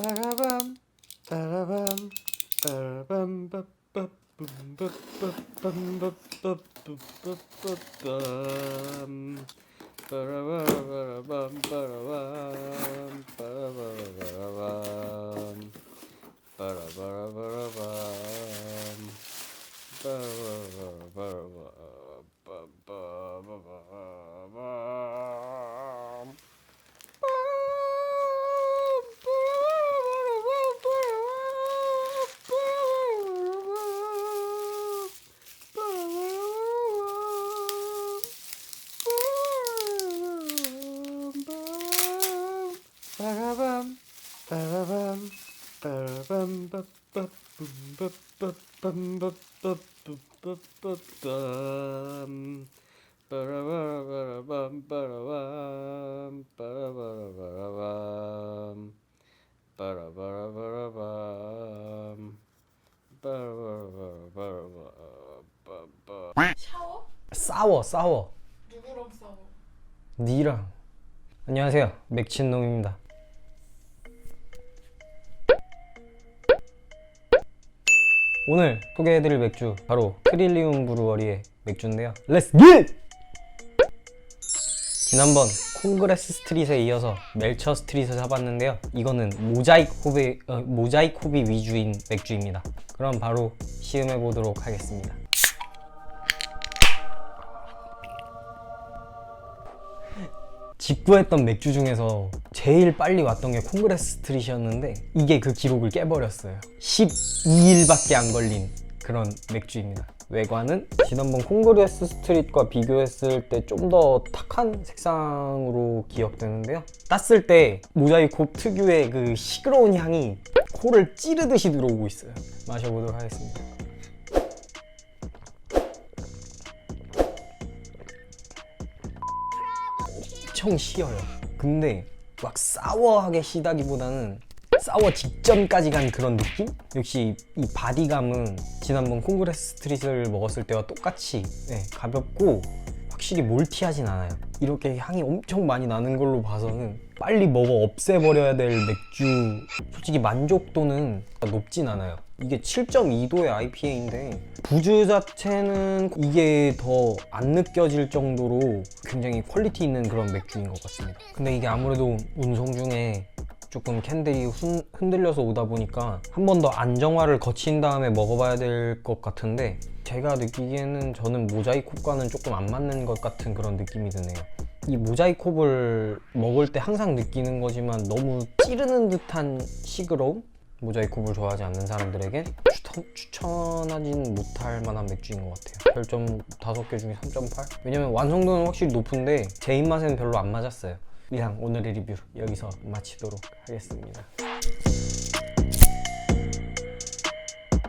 Barabam, barabam, barabam, bap, bap, bap, bap, bap, bap, bap, bap, bap, bam. Barabam, barabam, barabam, barabam, barabam. Bara, bara, barabam. Bara, bara, bara, bara, bara, bara. 샤워? 싸워 싸워 누구랑 싸워? 니랑 안녕하세요 맥친놈입니다 오늘 소개해드릴 맥주 바로 트릴리움 브루어리의 맥주인데요. 렛츠 기! 지난번 콩그레스 스트릿에 이어서 멜처 스트릿을 사봤는데요. 이거는 모자이크 호비, 어, 모자이크 호비 위주인 맥주입니다. 그럼 바로 시음해 보도록 하겠습니다 직구했던 맥주 중에서 제일 빨리 왔던 게 콩그레스 스트릿이었는데 이게 그 기록을 깨버렸어요. 12일밖에 안 걸린 그런 맥주입니다. 외관은 지난번 콩그레스 스트릿과 비교했을 때 좀 더 탁한 색상으로 기억되는데요. 땄을 때 모자이크 홉 특유의 그 시끄러운 향이 코를 찌르듯이 들어오고 있어요. 마셔보도록 하겠습니다 엄청 쉬어요. 근데 막 싸워하게 쉬다기보다는 싸워 직전까지 간 그런 느낌? 역시 이 바디감은 지난번 콩그레스 스트릿을 먹었을 때와 똑같이 네, 가볍고 확실히 몰티하진 않아요. 이렇게 향이 엄청 많이 나는 걸로 봐서는 빨리 먹어 없애버려야 될 맥주 솔직히 만족도는 높진 않아요. 이게 7.2도의 IPA인데 부주 자체는 이게 더 안 느껴질 정도로 굉장히 퀄리티 있는 그런 맥주인 것 같습니다. 근데 이게 아무래도 운송 중에 조금 캔들이 흔, 흔들려서 오다 보니까 한 번 더 안정화를 거친 다음에 먹어봐야 될 것 같은데 제가 느끼기에는 저는 모자이콥과는 조금 안 맞는 것 같은 그런 느낌이 드네요. 이 모자이콥을 먹을 때 항상 느끼는 거지만 너무 찌르는 듯한 시끄러움? 모자이콥을 좋아하지 않는 사람들에게 추천, 추천하진 못할 만한 맥주인 것 같아요. 별점 5개 중에 3.8? 왜냐면 완성도는 확실히 높은데 제 입맛에는 별로 안 맞았어요. 이상 오늘의 리뷰 여기서 마치도록 하겠습니다.